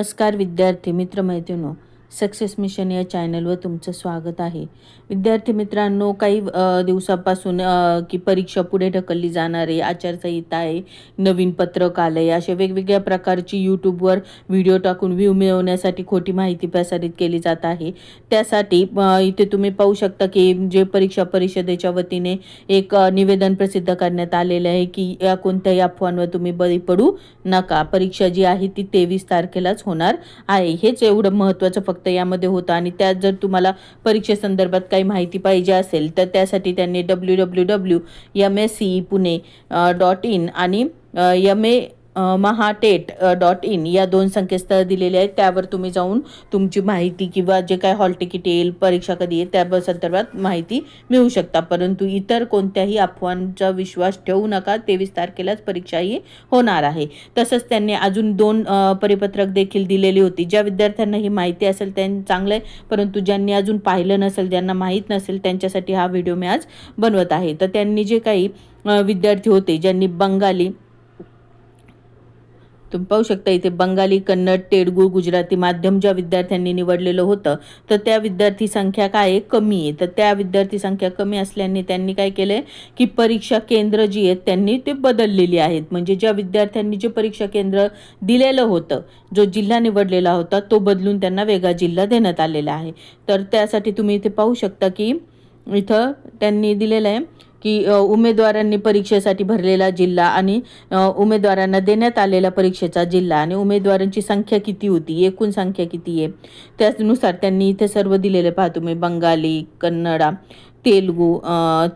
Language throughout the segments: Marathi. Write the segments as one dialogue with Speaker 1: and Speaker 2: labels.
Speaker 1: નમસ્કાર વિદ્યાર્થી મિત્ર મૈત્રીનો. सक्सेस मिशन या चॅनलवर तुमचं स्वागत आहे. विद्यार्थी मित्रांनो काही दिवसापासून की परीक्षा पुढे ढकलली जाणार आहे आचारसंहिता आहे नवीन पत्रक आलं आहे अशा वेगवेगळ्या प्रकारची यूट्यूबवर व्हिडिओ टाकून व्ह्यू मिळवण्यासाठी खोटी माहिती प्रसारित केली जात आहे. त्यासाठी इथे तुम्ही पाहू शकता की जे परीक्षा परिषदेच्या वतीने एक निवेदन प्रसिद्ध करण्यात आलेलं आहे की या कोणत्याही अफवांवर तुम्ही बळी पडू नका. परीक्षा जी आहे ती तेवीस तारखेलाच होणार आहे. हेच एवढं महत्त्वाचं फक्त यामध्ये होतं. आणि त्यात जर तुम्हाला परीक्षेसंदर्भात काही माहिती पाहिजे असेल तर त्यासाठी त्यांनी W W W M S C Pune dot in आणि M A Mahatet dot in या दोन संकेतस्थळ दिलेले आहेत. त्यावर तुम्ही जाऊन तुमची माहिती किंवा जे काय हॉल तिकीट येईल परीक्षा कधी येईल त्या संदर्भात माहिती मिळू शकता. परंतु इतर कोणत्याही अफवांचा विश्वास ठेवू नका. तेवीस तारखेलाच परीक्षा ही होणार आहे. तसंच त्यांनी अजून दोन परिपत्रक देखील दिलेली होती. ज्या विद्यार्थ्यांना ही माहिती असेल त्यांनी चांगलं आहे परंतु ज्यांनी अजून पाहिलं नसेल ज्यांना माहीत नसेल त्यांच्यासाठी हा व्हिडिओ मी आज बनवत आहे. तर त्यांनी जे काही विद्यार्थी होते ज्यांनी बंगाली तुम्ही पाहू शकता इथे बंगाली कन्नड तेलगू गुजराती माध्यम ज्या विद्यार्थ्यांनी निवडलेलं होतं तर त्या विद्यार्थी संख्या काय आहे? कमी आहे. तर त्या विद्यार्थी संख्या कमी असल्याने त्यांनी काय केलं आहे की परीक्षा केंद्र जी आहेत त्यांनी ते बदललेली आहेत. म्हणजे ज्या विद्यार्थ्यांनी जे परीक्षा केंद्र दिलेलं होतं जो जिल्हा निवडलेला होता तो बदलून त्यांना वेगळा जिल्हा देण्यात आलेला आहे. तर त्यासाठी तुम्ही इथे पाहू शकता की इथं त्यांनी दिलेलं आहे की उमेदवारांनी परीक्षेसाठी भरलेला जिल्हा आणि उमेदवारांना देण्यात आलेला परीक्षेचा जिल्हा आणि उमेदवारांची संख्या किती होती एकूण संख्या किती आहे त्यानुसार त्यांनी इथे सर्व दिलेले पहा तुम्ही बंगाली कन्नडा तेलगू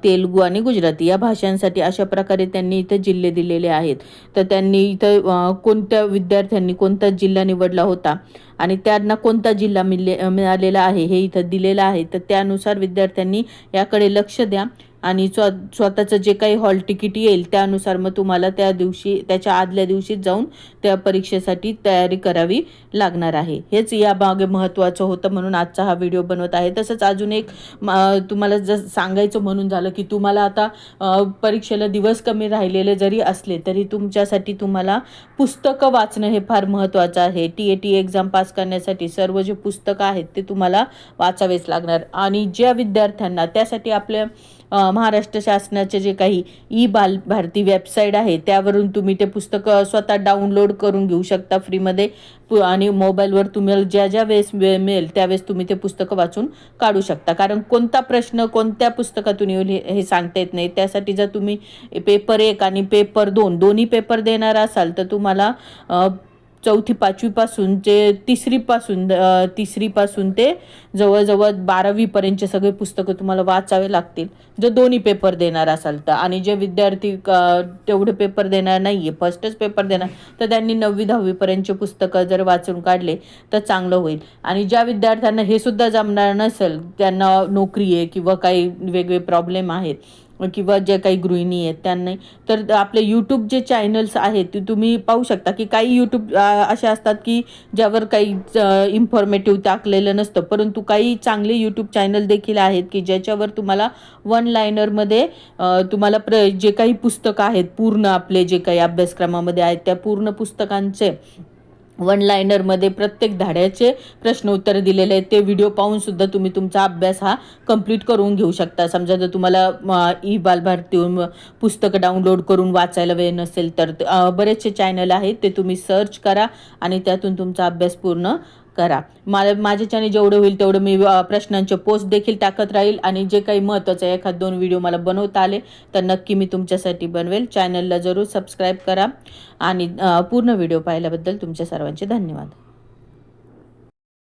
Speaker 1: तेलगू आणि गुजराती या भाषांसाठी अशा प्रकारे त्यांनी इथं जिल्हे दिलेले आहेत. तर त्यांनी इथं कोणत्या विद्यार्थ्यांनी कोणता जिल्हा निवडला होता आणि त्यांना कोणता जिल्हा मिळले मिळालेला आहे हे इथं दिलेलं आहे. तर त्यानुसार विद्यार्थ्यांनी याकडे लक्ष द्या. आणि स्व स्वतःचं जे काही हॉल तिकीट येईल त्यानुसार मग तुम्हाला त्या दिवशी त्याच्या आदल्या दिवशीच जाऊन त्या परीक्षेसाठी तयारी करावी लागणार आहे. हेच या मागे महत्त्वाचं होतं म्हणून आजचा हा व्हिडिओ बनवत आहे. तसंच अजून एक म- तुम्हाला जर सांगायचं म्हणून झालं की तुम्हाला आता परीक्षेला दिवस कमी राहिलेले जरी असले तरी तुमच्यासाठी तुम्हाला पुस्तकं वाचणं हे फार महत्त्वाचं आहे. T A T exam pass करण्यासाठी सर्व जे पुस्तकं आहेत ते तुम्हाला वाचावेच लागणार. आणि ज्या विद्यार्थ्यांना त्यासाठी आपल्या महाराष्ट्र शासनाचे जे काही ई बाल भारती वेबसाईट आहे त्यावरून तुम्ही ते पुस्तकं स्वतः डाउनलोड करून घेऊ शकता फ्रीमध्ये. पु- आणि मोबाईलवर तुम्हाला ज्या ज्या वेळेस वेळ मिळेल त्यावेळेस तुम्ही ते पुस्तकं वाचून काढू शकता. कारण कोणता प्रश्न कोणत्या पुस्तकातून येईल हे हे सांगता येत नाही. त्यासाठी जर तुम्ही पेपर एक आणि पेपर दोन दोन्ही पेपर देणार असाल तर तुम्हाला चौथी पाचवीपासून ते तिसरीपासून तिसरीपासून ते जवळजवळ बारावीपर्यंतचे सगळे पुस्तकं तुम्हाला वाचावे लागतील. जर दोन्ही पेपर देणार असाल तर. आणि जे विद्यार्थी तेवढे पेपर देणार नाही आहे फर्स्टच पेपर देणार तर त्यांनी नववी दहावीपर्यंतचे पुस्तकं जर वाचून काढले तर चांगलं होईल. आणि ज्या विद्यार्थ्यांना हे सुद्धा जमणार नसेल त्यांना नोकरी आहे किंवा काही वेगळे प्रॉब्लेम आहेत किंवा जे काही गृहिणी आहेत त्यांनी तर आपले यूट्यूब जे चॅनल्स आहेत ते तुम्ही पाहू शकता की काही यूट्यूब असे असतात की ज्यावर काही इन्फॉर्मेटिव्ह टाकलेलं नसतं. परंतु काही चांगले यूट्यूब चॅनल देखील आहेत की ज्याच्यावर तुम्हाला वन लायनरमध्ये तुम्हाला प्र जे काही पुस्तकं आहेत पूर्ण आपले जे काही अभ्यासक्रमामध्ये आहेत त्या पूर्ण पुस्तकांचे वन लायनरमध्ये प्रत्येक धाड्याचे प्रश्न उत्तर दिलेले आहेत. ते व्हिडिओ पाहून सुद्धा तुम्ही तुमचा अभ्यास हा कंप्लीट करून घेऊ शकता. समजा जर तुम्हाला ई बालभारती पुस्तकं डाउनलोड करून वाचायला वेळ नसेल तर बरेचसे चॅनल आहेत ते तुम्ही सर्च करा आणि त्यातून तुमचा अभ्यास पूर्ण करा. मला माझ्याच्याने जेवढं होईल तेवढं मी प्रश्नांचे पोस्ट देखील टाकत राहील आणि जे काही महत्त्वाचं आहे एखाद दोन व्हिडिओ मला बनवता आले तर नक्की मी तुमच्यासाठी बनवेल. चॅनलला जरूर सबस्क्राईब करा आणि पूर्ण व्हिडिओ पाहिल्याबद्दल तुमच्या सर्वांचे धन्यवाद.